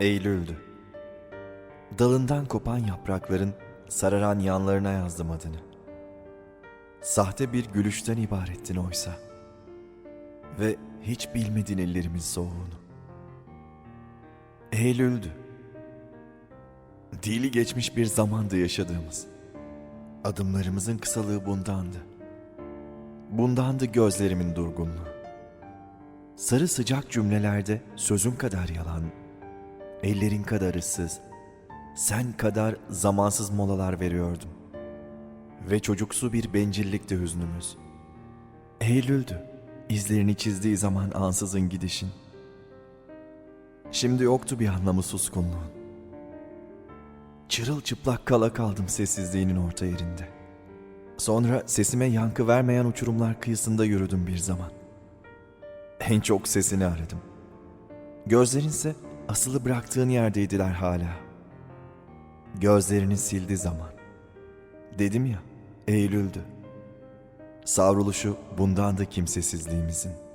Eylül'dü. Dalından kopan yaprakların sararan yanlarına yazdım adını. Sahte bir gülüşten ibarettin oysa. Ve hiç bilmedin ellerimin soğuğunu. Eylül'dü. Dili geçmiş bir zamandı yaşadığımız. Adımlarımızın kısalığı bundandı. Bundandı gözlerimin durgunluğu. Sarı sıcak cümlelerde sözüm kadar yalan, ellerin kadar ıssız, sen kadar zamansız molalar veriyordum. Ve çocuksu bir bencillikti hüznümüz. Eylül'dü, izlerini çizdiği zaman ansızın gidişin. Şimdi yoktu bir anlamı suskunluğun. Çırılçıplak kala kaldım sessizliğinin orta yerinde. Sonra sesime yankı vermeyen uçurumlar kıyısında yürüdüm bir zaman. En çok sesini aradım. Gözlerinse asılı bıraktığın yerdeydiler hala. Gözlerini sildi zaman. Dedim ya, Eylül'dü. Savruluşu bundan da kimsesizliğimizin.